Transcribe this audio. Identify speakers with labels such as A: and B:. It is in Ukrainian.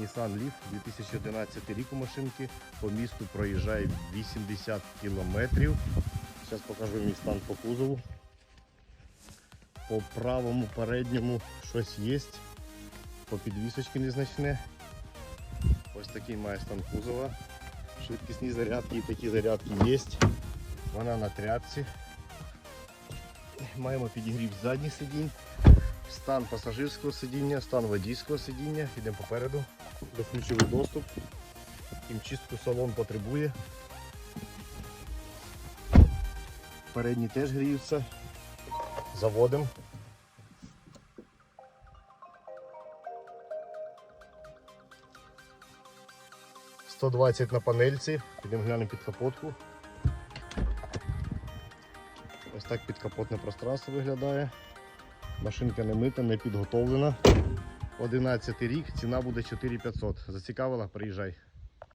A: Nissan Leaf 2011 рік у машинки. По місту проїжджає 80 кілометрів. Зараз покажу мій стан по кузову. По правому передньому щось є. По підвісочці незначне. Ось такий має стан кузова. Швидкісні зарядки і такі зарядки є. Вона на тряпці. Маємо підігрів задніх сидінь, стан пасажирського сидіння, стан водійського сидіння. Йдемо попереду. Безключовий доступ. Хімчистку салон потребує. Передні теж гріються. Заводимо. «120 на панельці. Підемо глянемо під капотку. Ось так підкапотне пространство виглядає. Машинка не мита, не підготовлена. 11 рік, ціна буде 4500. Зацікавила? Приїжджай.